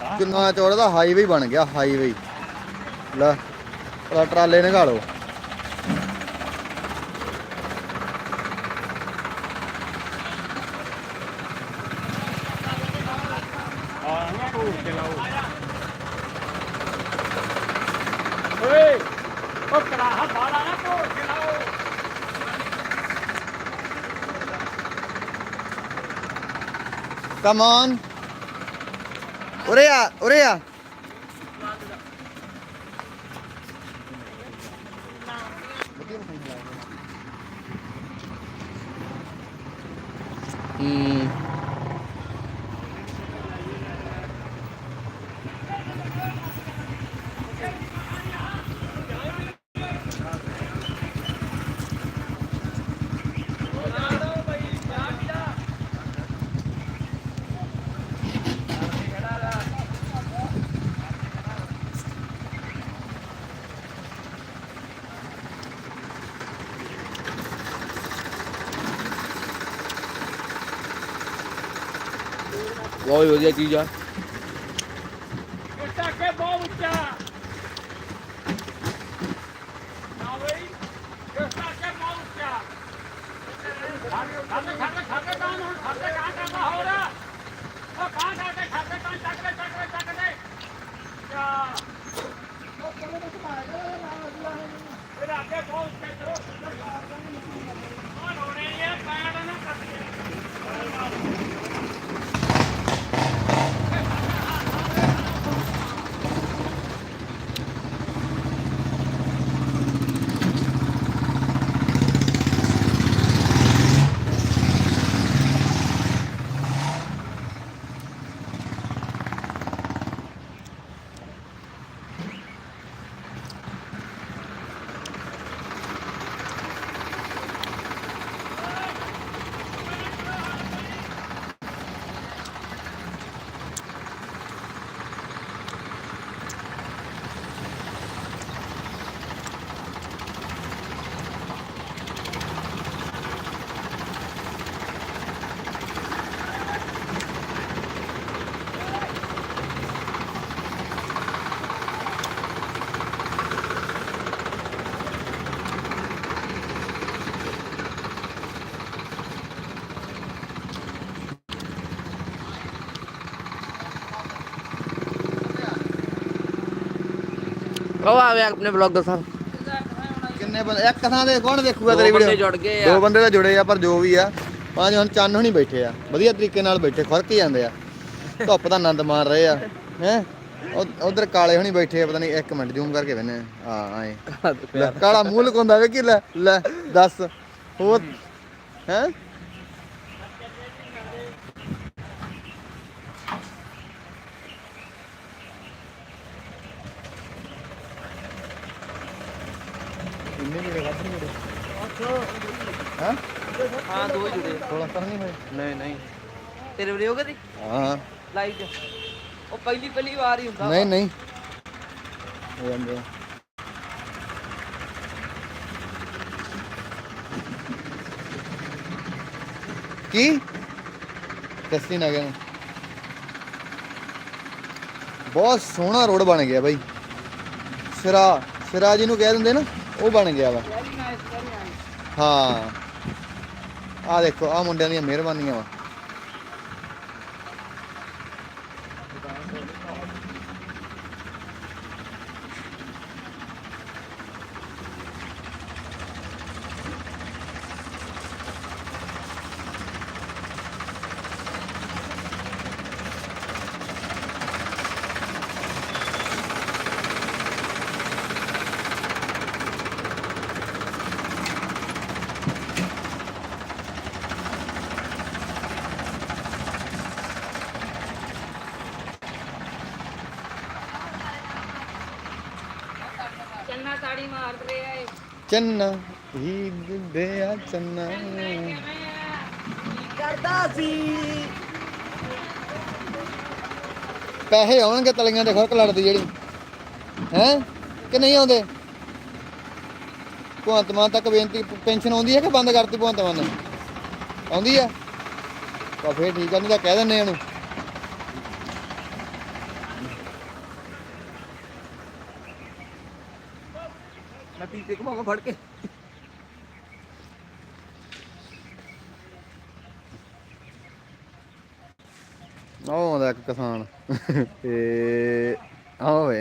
ਕਿੰਨਾ ਚੌੜਾ ਦਾ ਹਾਈਵੇ ਬਣ ਗਿਆ ਹਾਈਵੇ ਲੈ ਉਹਦਾ ਟਰਾਲੇ ਨਿਕਾਲੋ। ਹਾਂ ਓਏ ਉਹ ਕਰਾਹਾ ਬਾਲਾ ਨਾ ਤੋੜ ਕੇ ਲਾਓ ਕਮ ਔਨ ఒరేయా ఒరేయా Hmm. ਆ ਹੂੰ ਬਹੁਤ ਵਧੀਆ ਚੀਜ਼ ਆ ਉੱਚਾ ਕੇ ਬਹੁਤ ਉੱਚਾ ਨਾ ਬਈ ਉੱਚਾ ਕੇ ਬਹੁਤ ਉੱਚਾ ਖਾਤੇ ਖਾਤੇ ਖਾਤੇ ਤਾਂ ਹੁਣ ਖਾਤੇ ਕਾਂ ਕਰਦਾ ਹੋ ਰਿਹਾ ਉਹ ਕਾਂ ਖਾਤੇ ਖਾਤੇ ਕਾਂ ਚੱਕ ਲੈ ਚੱਕ ਲੈ ਚੱਕ ਲੈ ਯਾ ਉਹ ਕੋਲੇ ਵਿੱਚ ਮਾਰ ਫਿਰ ਅੱਗੇ ਬਹੁਤ ਉੱਚਾ ਕਰੋ ਉਹ ਰੋਣੇ ਇਹ ਪੈਣ ਨਾ ਕੱਟੇ ਉਹ ਆ ਵੇ ਆਪਣੇ ਬਲੌਗਰ ਸਾਹਿਬ ਕਿੰਨੇ ਬੰਦੇ ਇੱਕ ਥਾਂ ਤੇ ਕੌਣ ਦੇਖੂਗਾ ਤੇਰੀ ਦੋ ਬੰਦੇ ਜੁੜ ਗਏ ਆ। ਦੋ ਬੰਦੇ ਤਾਂ ਜੁੜੇ ਆ ਪਰ ਜੋ ਵੀ ਆ ਪੰਜ ਹੁਣ ਚੰਨ ਹੁਣੀ ਬੈਠੇ ਆ ਵਧੀਆ ਤਰੀਕੇ ਨਾਲ ਬੈਠੇ ਖੁਰਕ ਹੀ ਜਾਂਦੇ ਆ। ਧੁੱਪ ਦਾ ਆਨੰਦ ਮਾਰ ਰਹੇ ਆ ਹੈ? ਉਧਰ ਕਾਲੇ ਹੁਣੀ ਬੈਠੇ ਆ ਪਤਾ ਨਹੀਂ ਇੱਕ ਮਿੰਟ ਜ਼ੂਮ ਕਰਕੇ ਵੇਨੇ ਆ। ਆਏ। ਲੈ, ਕਾਲਾ ਮੂੰਹ ਲੁਕਾਉਂਦਾ ਵੇ ਕੀ ਲੈ ਲੈ ਦੱਸ। ਹੋਰ ਹੈ? ਇੰਨੇ ਜਿਹੜੇ ਵੱਧ ਨਹੀਂ ਹਾਂ ਹਾਂ ਦੋ ਹੀ ਜੁੜੇ 16 ਤਾਂ ਨਹੀਂ ਹੋਏ ਨਹੀਂ ਨਹੀਂ ਤੇਰੇ ਵੀਡੀਓ ਕਦੀ ਹਾਂ ਲਾਈਵ ਉਹ ਪਹਿਲੀ ਪਹਿਲੀ ਵਾਰ ਹੀ ਹੁੰਦਾ ਨਹੀਂ ਨਹੀਂ ਹੋ ਜਾਂਦੇ ਆ। ਕੀ ਦੱਸੀ ਨਾ ਗਏ ਬਹੁਤ ਸੋਹਣਾ ਰੋਡ ਬਣ ਗਿਆ ਬਾਈ ਸਿਰਾ ਸਿਰਾ ਜੀ ਨੂੰ ਕਹਿ ਦਿੰਦੇ ਨਾ ਉਹ ਬਣ ਗਿਆ ਵਾ। ਹਾਂ। ਆ ਦੇਖੋ ਆ ਮੁੰਡਿਆਂ ਦੀਆਂ ਮਿਹਰਬਾਨੀਆਂ ਵਾ ਚੰਨਾ ਤਾੜੀ ਮਾਰਦੇ ਆ ਇਹ। ਚੰਨਾ ਹੀ ਦਿੰਦੇ ਆ ਚੰਨਾ। ਕਰਦਾ ਸੀ। ਪੈਸੇ ਆਉਣਗੇ ਤਲੀਆਂ ਦੇ ਖੁਰਕ ਲੜਦੀ ਜਿਹੜੀ। ਹੈ? ਕਿ ਨਹੀਂ ਆਉਂਦੇ? ਭਗਵੰਤ ਮਾਨ ਤੱਕ ਬੇਨਤੀ ਪੈਨਸ਼ਨ ਆਉਂਦੀ ਹੈ ਕਿ ਬੰਦ ਕਰਤੀ ਭਗਵੰਤ ਮਾਨ ਨੇ? ਆਉਂਦੀ ਆ ਤਾਂ ਫੇਰ ਠੀਕ ਆ ਨਹੀਂ ਤਾਂ ਕਹਿ ਦਿੰਨੇ ਆ ਮੈਂ ਪੀਪੇ ਘਮਾਵਾਂ ਫੜ ਕੇ ਉਹ ਆਉਂਦਾ ਇੱਕ ਕਿਸਾਨ ਤੇ ਆਵੇ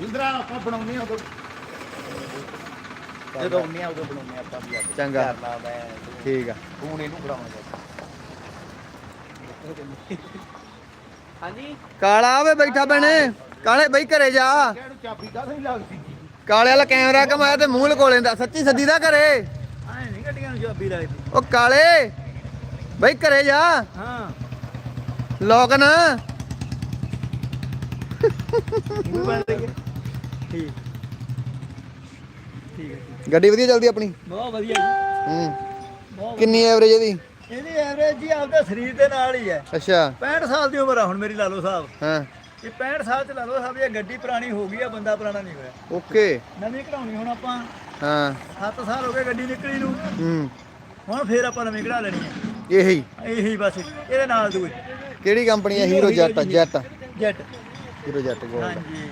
ਇੰਦਰਾ ਆਪਾਂ ਬਣਾਉਂਦੇ ਆ ਉਦੋਂ ਜਦੋਂ ਆਉਂਦੇ ਆ ਉਦੋਂ ਬਣਾਉਂਦੇ ਆ ਆਪਾਂ ਵੀ ਆ ਕੇ। ਚੰਗਾ। ਘਰ ਲਾ ਮੈਂ ਠੀਕ ਆ। ਹੁਣ ਇਹਨੂੰ ਬਣਾਉਣਾ ਹਾਂਜੀ? ਕਾਲਾ ਆਵੇ ਬੈਠਾ ਬਣੇ ਕਾਲੇ ਬਈ ਘਰੇ ਜਾ। ਕਿਹੜੀ ਚਾਬੀ ਕਾਹ ਨਹੀਂ ਲੱਗਦੀ ਕਾਲੇ ਵਾਲਾ ਕੈਮਰਾ ਕਮਾਇਆ ਤੇ ਮੂੰਹ ਲਕੋ ਲੈਂਦਾ ਸੱਚੀ ਸੱਦੀ ਦਾ ਘਰੇ। ਐ ਨਹੀਂ ਗੱਡੀਆਂ ਨੂੰ ਚਾਬੀ ਲੱਗਦੀ ਉਹ ਕਾਲੇ। ਬਈ ਘਰੇ ਜਾ। ਹਾਂ। ਲੋਕ ਨਾ। ਠੀਕ। ਗੱਡੀ ਵਧੀਆ ਚੱਲਦੀ ਆਪਣੀ? ਬਹੁਤ ਵਧੀਆ ਜੀ। ਹੂੰ। ਕਿੰਨੀ ਐਵਰੇਜ ਇਹਦੀ? ਇਹਦੀ ਐਵਰੇਜ ਜੀ ਆਪਦੇ ਸਰੀਰ ਦੇ ਨਾਲ ਹੀ ਹੈ। ਅੱਛਾ। 65 ਸਾਲ ਦੀ ਉਮਰ ਆ ਹੁਣ ਮੇਰੀ ਲਾ ਲਓ ਸਾਹਿਬ। ਹਾਂ। ਇਹ 65 ਸਾਲ ਚ ਲਾ ਲਓ ਸਾਹਿਬ ਇਹ ਗੱਡੀ ਪੁਰਾਣੀ ਹੋ ਗਈ ਆ ਬੰਦਾ ਪੁਰਾਣਾ ਨਹੀਂ ਹੋਇਆ। ਓਕੇ। ਨਵੀਂ ਕਢਾਉਣੀ ਹੁਣ ਆਪਾਂ। ਹਾਂ। 7 ਸਾਲ ਹੋ ਗਏ ਗੱਡੀ ਨਿਕਲੀ ਨੂੰ। ਹੂੰ। ਹੁਣ ਫੇਰ ਆਪਾਂ ਨਵੀਂ ਕਢਾ ਲੈਣੀ ਹੈ। ਇਹੀ? ਇਹੀ ਬਸ ਇਹਦੇ ਨਾਲ ਦੂਏ। ਕਿਹੜੀ ਕੰਪਨੀ ਹੈ Hero Jet Jet Jet Hero Jet Gold ਹਾਂਜੀ।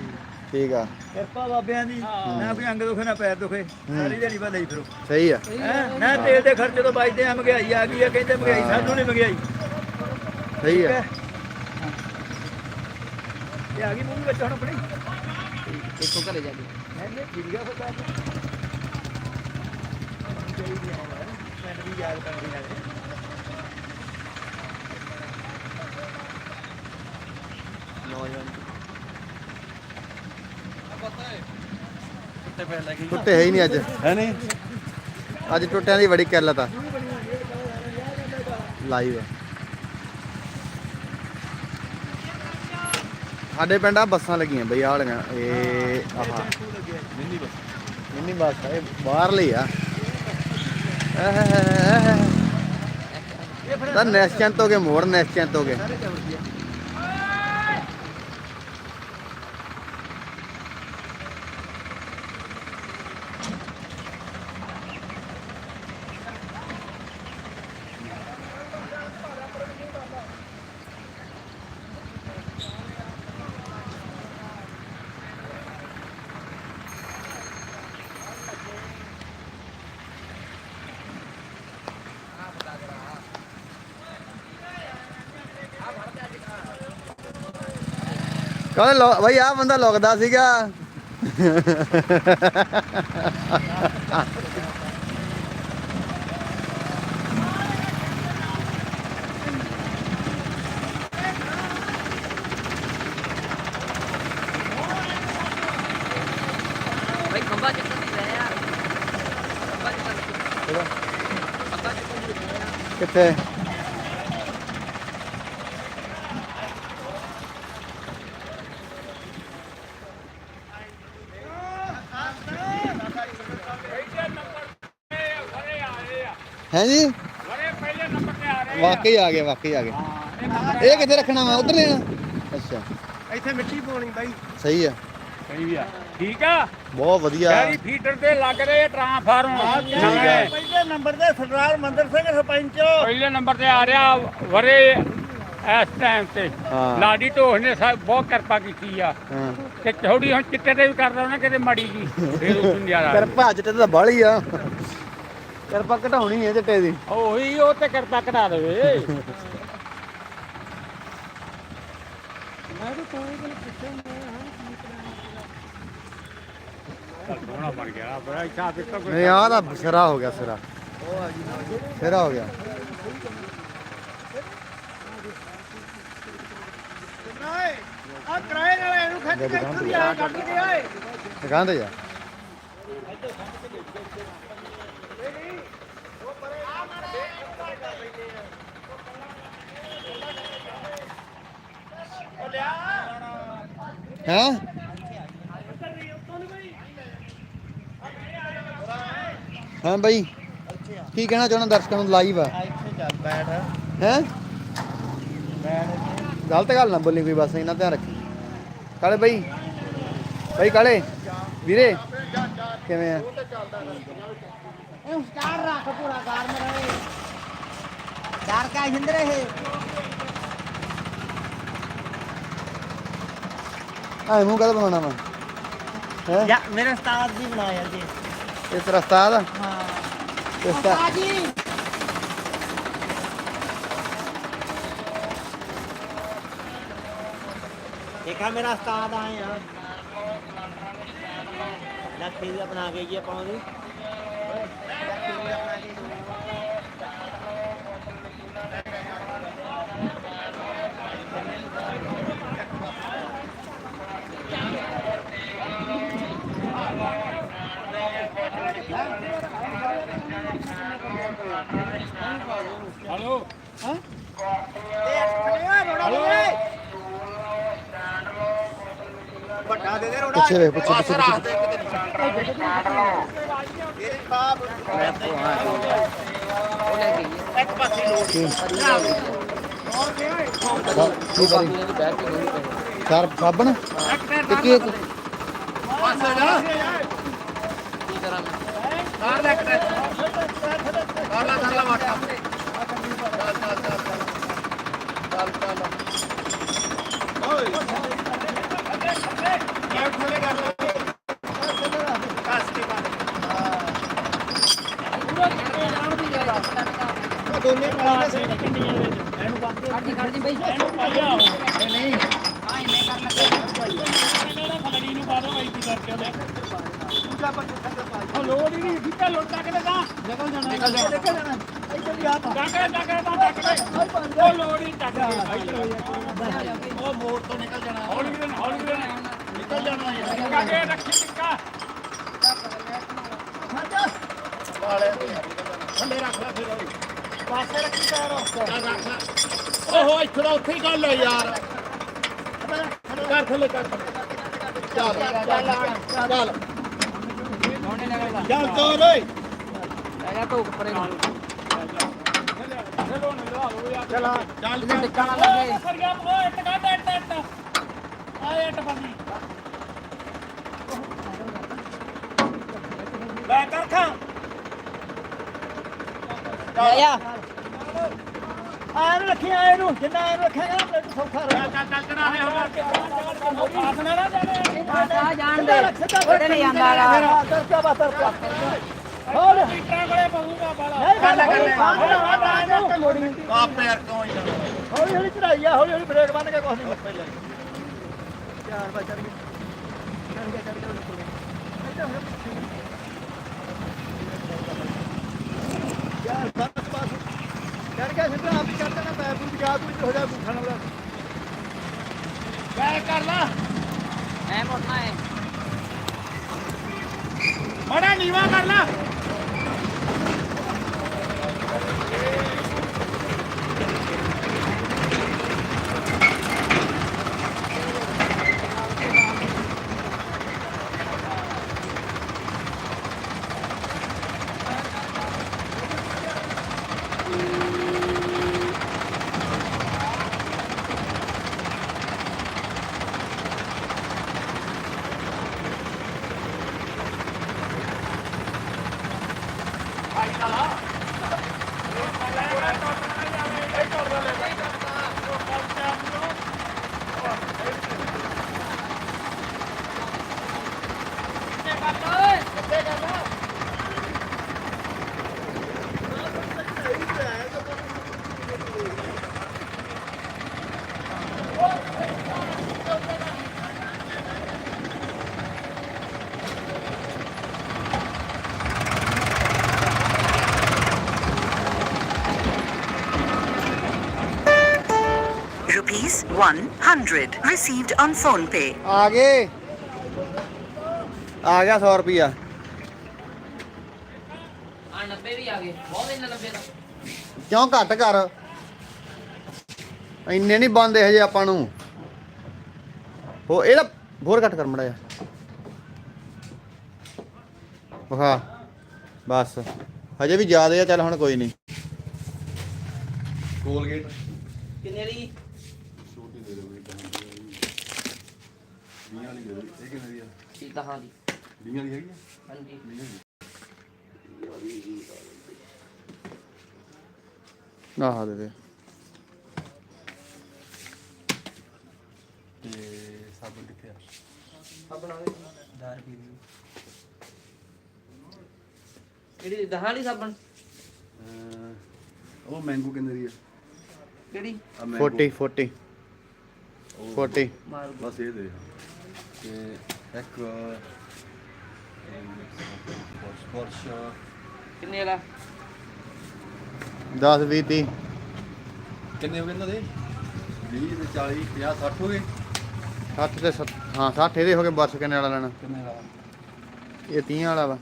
ਠੀਕ ਆ। ਕਿਰਪਾ ਬਾਬਿਆਂ ਦੀ। ਨਾ ਕੋਈ ਅੰਗ ਦੁਖੇ ਨਾ ਪੈਰ ਦੁਖੇ। ਸਾਰੀ ਦਿਹਾੜੀ ਬਾ ਲਈ ਫਿਰੋ। ਸਹੀ ਆ। ਹੈਂ? ਨਾ ਤੇਲ ਦੇ ਖਰਚੇ ਤੋਂ ਬਚਦੇ ਆ ਮਹਿੰਗਾਈ ਆ ਗਈ ਆ ਕਹਿੰਦੇ ਮਹਿੰਗਾਈ ਸਾਨੂੰ ਨਹੀਂ ਮਹਿੰਗਾਈ। ਸਹੀ ਆ। ਇਹ ਆ ਗਈ ਮੂੰਹ ਵਿੱਚ ਹੁਣ ਆਪਣੀ। ਦੇਖੋ ਘਰੇ ਜਾ ਕੇ। ਨਹੀਂ ਠੀਕ ਆ ਫਿਰ ਚਾਹੀਦੀ ਆ ਦੀ ਯਾਦ ਕਰਦੀ ਨਾਲੇ ਨੌਜਵਾਨ ਟੁੱਟੇ ਹੈ ਹੀ ਨਹੀਂ ਅੱਜ। ਹੈ ਨਹੀਂ? ਅੱਜ ਟੁੱਟਿਆਂ ਦੀ ਬੜੀ ਕਿੱਲਤ ਆ ਲਾਈਵ ਸਾਡੇ ਪਿੰਡ ਆ ਬੱਸਾਂ ਲੱਗੀਆਂ ਬਈ ਆਹ ਵਾਲੀਆਂ। ਇਹ ਆਹ। Mini bus. ਆ, ਇਹ ਬਾਹਰ ਲਈ ਆ ਤਾਂ ਨਿਸ਼ਚਿੰਤ ਹੋ ਗਏ ਮੋੜ ਹੋ ਗਏ ਕਹਿੰਦੇ ਬਈ ਆ ਬੰਦਾ ਲੁਕਦਾ ਸੀਗਾ। ਭਾਈ ਖੰਭਾ ਚੱਕਰ ਨਹੀਂ ਰਿਹਾ ਯਾਰ ਖੰਭਾ ਚੱਕਰ ਖੰਭਾ ਚੱਕਰ ਨਹੀਂ ਰਿਹਾ ਕਿੱਥੇ ਪਹਿਲੇ ਨੰਬਰ ਤੇ ਵਰੇ ਆ ਰਹੇ ਆ ਹੈ ਜੀ ਵਰੇ ਪਹਿਲੇ ਨੰਬਰ ਤੇ ਆ ਰਹੇ ਆ ਵਾਕਈ ਆ ਗਏ ਵਾਕਈ ਆ ਗਏ। ਇਹ ਕਿੱਥੇ ਰੱਖਣਾ ਵਾ? ਉਧਰ ਲੈਣਾ ਅੱਛਾ। ਇੱਥੇ ਮਿੱਟੀ ਪਾਉਣੀ ਬਾਈ। ਸਹੀ ਆ। ਸਹੀ ਆ। ਠੀਕ ਆ? ਬਹੁਤ ਵਧੀਆ। ਡੈਰੀ ਫੀਡਰ ਤੇ ਲੱਗ ਰਹੇ ਟ੍ਰਾਂਸਫਾਰਮ ਪਹਿਲੇ ਨੰਬਰ ਤੇ ਸਰਦਾਰ ਮੰਦਰ ਸਿੰਘ ਸਰਪੰਚ। ਪਹਿਲੇ ਨੰਬਰ ਤੇ ਆ ਰਿਹਾ ਵਰੇ ਇਸ ਟਾਈਮ ਤੇ। ਲਾਡੀ ਢੋਹ ਨੇ ਸਭ ਬਹੁਤ ਕਿਰਪਾ ਕੀਤੀ ਆ। ਤੇ ਥੋੜੀ ਹੁਣ ਚਿੱਟੇ ਤੇ ਵੀ ਕਰਦਾ ਉਹਨੇ ਕਿਤੇ ਮਾੜੀ ਜੀ। ਫਿਰ ਉਸ ਨੂੰ ਨਜ਼ਾਰਾ ਕਰ ਭੱਜ ਤੇ ਤਾਂ ਬਾਲੀ ਆ। ਕਿਰਪਾ ਘਟਾਉਣੀ ਹੈ ਚਿੱਟੇ ਦੀ। ਉਹੀ ਉਹ ਤੇ ਕਿਰਪਾ ਕਢਾ ਦੇਵੇ। ਸੋਹਣਾ ਬਣ ਗਿਆ ਬੜਾ ਇੱਛਾ ਦਿੱਤਾ ਨਹੀਂ ਆ ਤਾਂ ਸਿਰਾ ਹੋ ਗਿਆ ਸਿਰਾ। ਸਿਰਾ ਹੋ ਗਿਆ। ਆ ਕਿਰਾਏ ਨਾਲ ਇਹਨੂੰ ਖੱਟ ਕੇ ਇੱਥੋਂ ਦੀ ਆ ਕੱਟ ਕੇ ਆਏ। ਦੁਕਾਨ ਤੇ ਜਾ। ਹਾਂ ਹਾਂ ਬਾਈ ਕੀ ਕਹਿਣਾ ਚਾਹੁੰਦਾ ਦਰਸ਼ਕਾਂ ਨੂੰ ਲਾਈਵ ਆ ਇੱਥੇ ਚੱਲ ਬੈਠ। ਹੈ ਗਲਤ ਗੱਲ ਨਾ ਬੋਲੀ ਕੋਈ ਬਸ ਇਹਨਾਂ ਧਿਆਨ ਰੱਖੀ। ਕਾਲੇ ਬਾਈ ਬਾਈ ਕਾਲੇ ਵੀਰੇ ਕਿਵੇਂ ਆ? ਇਹ ਸਟਾਰ ਰੱਖ ਪੂਰਾ ਕਾਰ ਮੇਰਾ ਡਰ ਕਾ ਹਿੰਦਰ ਇਹ ਐ ਮੂੰਹ ਕਦ ਬਣਾਉਣਾ ਵਾ? ਹੈ? ਯਾ ਮੇਰੇ ਉਸਤਾਦ ਜੀ ਬਣਾਇਆ ਜੀ। ਇਸ ਤੇਰਾ ਉਸਤਾਦ? ਆ ਹਾਂ। ਇਸ ਦਾ ਉਸਤਾਦ ਜੀ। ਦੇਖਾ ਮੇਰਾ ਉਸਤਾਦ ਆਏ ਆ ਲੱਖੀ ਬਣਾ ਕੇ ਜੀ ਆਪਾਂ ਉਹਦੀ। ਹਲੋ ਵੱਡਾ ਦੇ ਦੇ ਪਿੱਛੇ ਪਿੱਛੇ ਪਿੱਛੇ ਪਿੱਛੇ। ਉਹ ਲੈ ਗਈ ਹੈ। ਇੱਕ ਪਾਸੇ ਕਰੀ? ਉਹਨੇ ਦੀ ਬੈਠ ਕੇ ਪਈ ਸਰ ਸਾਬਣ? ਟਿੱਕੀ ਇੱਕ ਪਾਸੇ ਜਾ। ਨਿਕਲ ਜਾਣਾ ਨਿਕਲ ਜਾਣਾ ਨਿਕਲ ਉਹ ਮੋੜ ਤੋਂ ਨਿਕਲ ਜਾਣਾ ਹੌਲੀ ਵੀਰੇ ਹੌਲੀ ਵੀਰੇ ਨਿਕਲ ਜਾਣਾ ਯਾਰ ਕਾਕੇ ਰੱਖੀ ਟਿੱਕਾ ਵਾਲੇ ਥੱਲੇ ਰੱਖ ਲੈ ਫਿਰ ਉਹ ਪਾਸੇ ਰੱਖੀ ਪੈਰ ਰੱਖ ਲੈ ਓਹੋ ਇੱਥੇ ਉੱਥੇ ਹੀ। ਗੱਲ ਹੈ ਯਾਰ ਕਰ ਥੱਲੇ ਕਰ ਚੱਲ ਚੱਲ ਚੱਲ ਚੱਲ ਤੋਰ ਓਏ ਲੈ ਜਾ ਧੋਕ ਪਰੇ ਚਲੋ ਨਾ ਲਓ ਯਾਰ ਚਲਾ ਚੱਲ ਇਹਦੇ ਟਿੱਕਾ ਨਾ ਲੱਗੇ ਸਰੀਆ ਉਹ ਇੱਟ ਕੱਢ ਇੱਟ ਇੱਟ ਆ ਇੱਟ ਬੰਦੀ ਲੈ ਕਰ ਖਾਂ ਲੈ ਜਾ ਆਏ ਨੂੰ ਰੱਖੀ ਆਏ ਨੂੰ ਜਿੰਨਾ ਆਏ ਨੂੰ ਰੱਖੇਗਾ ਨਾ ਪਲੇਟ ਸੌਖਾ ਰਹੇਗਾ ਚੱਲ ਚੱਲ ਚੜਾਵੇ ਹੋ ਪਾਸ ਨਾ ਨਾ ਜਾਣੇ ਆ ਜਾਣ ਦੇ ਉਹਦੇ ਨਹੀਂ ਜਾਂਦਾ ਗਾ ਤਰ ਪਿਆ ਬਾ ਤਰ ਪਿਆ ਹੋਰ। ਟੀਟਰਾਂ ਕੋਲੇ ਪਊਗਾ ਬਾਲਾ ਨਹੀਂ ਕਰ ਲੈ ਕਰ ਲੈ ਆਪ ਯਾਰ ਕਿਉਂ ਹੀ ਹੌਲੀ ਹੌਲੀ ਚੜਾਈ ਆ ਹੌਲੀ ਹੌਲੀ ਬ੍ਰੇਕ ਬੰਨ ਕੇ ਕੁਛ ਨਹੀਂ ਪਹਿਲੇ ਚਾਰ ਬਾ ਚੜ ਗਏ ਚੜ ਗਿਆ ਚੜ ਹੋ ਯਾਰ ਬਸ ਬਸ। ਚੜ ਗਿਆ ਸਿੱਧਾ ਆਪ ਚੜ ਜਾਣਾ ਪੈਰ ਪੂਰ ਜਾ ਤੂੰ ਹੋ ਜਾ ਭੁੱਖਾ ਨਾ ਬੈਕ ਕਰ ਲਾ। ਐ ਮੋਟਣਾ ਹੈ ਮੜਾ ਨੀਵਾ ਕਰ ਲਾ। 100 received on phone pay. ਆ ਗਏ ਆ ਗਿਆ 100 ਰੁਪਿਆ ਆ 90 ਵੀ ਆ ਗਏ ਬਹੁਤ ਇੰਨਾ 90 ਦਾ ਕਿਉਂ ਘੱਟ ਕਰ ਇੰਨੇ ਨਹੀਂ ਬੰਦੇ ਹਜੇ ਆਪਾਂ ਨੂੰ ਹੋ ਇਹਦਾ ਹੋਰ ਘੱਟ ਕਰ ਮੜਾ ਜਾ ਵਖਾ ਬਸ ਹਜੇ ਵੀ ਜ਼ਿਆਦੇ ਆ ਚੱਲ ਹੁਣ ਕੋਈ ਨਹੀਂ ਕੋਲਗੇਟ ਕਿੰਨੇ ਦੀ ਛੋਟੀ ਦੇ। ਦੇ 20 ਵਾਲੀ ਦੇ ਦੀ ਆ ਹਾਂ ਦੀ ਲੀਆਂ ਦੀ। ਹੈਗੀ ਹਾਂਜੀ ਆਹ ਦੇ ਦੇ। ਤੇ ਸਾਬਣ ਕਿੱਥੇ ਆ? ਆਪਣਾ ਦਾਰ ਪੀ ਲਈ ਕਿਹੜੀ ਦਹਾਂ ਵਾਲੀ ਸਾਬਣ? ਅਹ, ਉਹ ਮੈਂਗੋ ਕਿੰਨੇ ਦੀ ਆ। ਕਿਹੜੀ? ਆ mango। 40 40 40 ਮਾਰ ਬਸ ਇਹ ਦੇ ਤੇ ਇੱਕ ਸਪੋਰਸ਼ ਕਿੰਨੇ ਵਾਲਾ 10 20 30 ਕਿੰਨੇ ਹੋ ਗਏ ਇਹਨਾਂ ਦੇ? 20 ਤੇ 40 50 60 ਹੋ ਗਏ? 60 ਤੇ ਸੱਤ- ਹਾਂ 60 ਇਹਦੇ ਹੋ ਗਏ ਬਰਸ ਕਿੰਨੇ ਵਾਲਾ ਲੈਣਾ? ਕਿੰਨੇ ਦਾ ਇਹ 30 ਵਾਲਾ ਵਾ।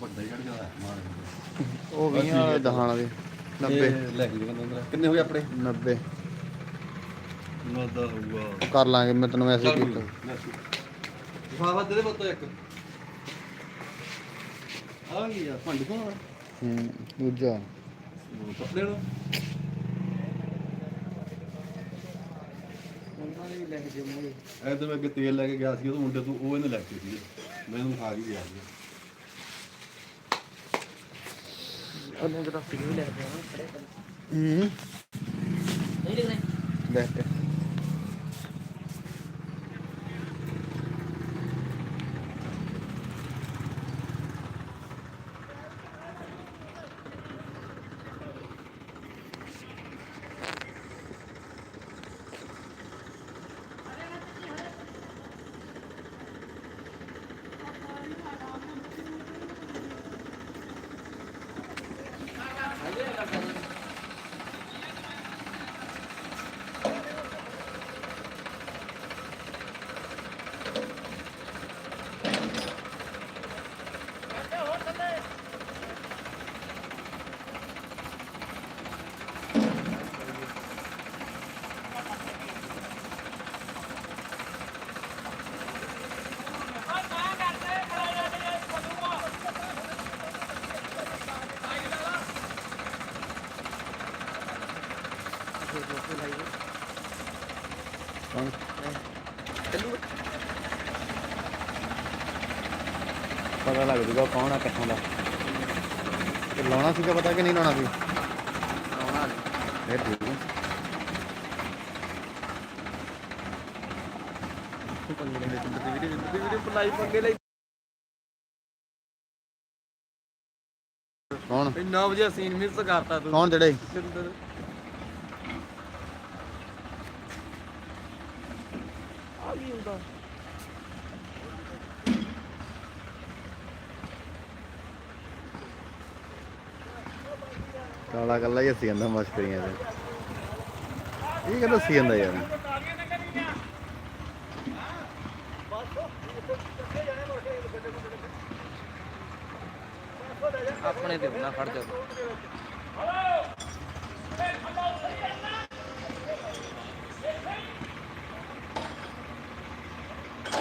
ਵੱਡਾ ਗਿਆ ਮਾਰ ਉਹ 20 ਵਾਲਾ 10 ਵਾਲਾ ਵੀ। 90 ਇਹ ਲੈ ਕੇ ਬੰਦਾ ਕਿੰਨੇ ਹੋ ਗਏ ਆਪਣੇ? 90 ਨਦਾ ਹੋਊਗਾ। ਕਰ ਲਾਂਗੇ ਮੈਂ ਤੈਨੂੰ ਮੈਸੇਜ ਕੀਤਾ ਲਿਫਾਫਾ ਦੇ ਦੇ ਬੋਤੋ ਇੱਕ। ਆ ਗਈ ਆ ਭੰਡ ਕੋਣ ਆ ਹੂੰ ਦੂਜਾ। ਉਹ ਕੱਪੜੇ ਨੂੰ ਲੈ ਕੇ ਐ ਤਾਂ ਮੈਂ ਅੱਗੇ ਤੇਲ ਲੈ ਕੇ ਗਿਆ ਸੀ ਉਹ ਮੁੰਡੇ ਤੋਂ ਉਹ ਇਹਨੇ ਲੈ ਕੇ ਸੀ ਮੈਨੂੰ ਖਾ ਕੇ ਗਿਆ ਸੀ। ਉਹਨੇ ਤਾਂ ਪੀ ਵੀ ਲੈ ਕੇ ਕਰ ਹੂੰ। ਨਹੀਂ ਲਿਖਦੇ ਬੈਠ ਪਤਾ ਲੱਗ ਜੂਗਾ ਕੌਣ ਆ ਕਿੱਥੋਂ ਦਾ। ਤੇ ਲਾਉਣਾ ਸੀਗਾ ਪਤਾ ਕਿ ਨਹੀਂ ਲਾਉਣਾ ਸੀ? ਆਉਣਾ ਫਿਰ ਠੀਕ ਹੈ ਪੰਗੇ ਲੈ ਵੀਡੀਓ ਜਿੰਦਗੀ ਵੀਡੀਓ ਪਲਾਈ ਪੰਗੇ ਲਈ ਕੌਣ ਇੰਨਾ ਵਧੀਆ ਸੀਨ ਮਿਸ ਕਰਤਾ ਤੂੰ। ਕੌਣ ਜਿਹੜੇ? ਜਿੰਦਰ ਆ ਕੀ ਹੁੰਦਾ ਕਾਲਾ ਕੱਲਾ ਹੀ ਹੱਸੀ ਜਾਂਦਾ ਮਸਕਰੀਆਂ ਤੇ ਇਹ ਕਹਿੰਦਾ ਹੱਸੀ ਜਾਂਦਾ ਯਾਰ। ਆਪਣੇ ਤੇ ਨਾ ਖੜ ਜਾ।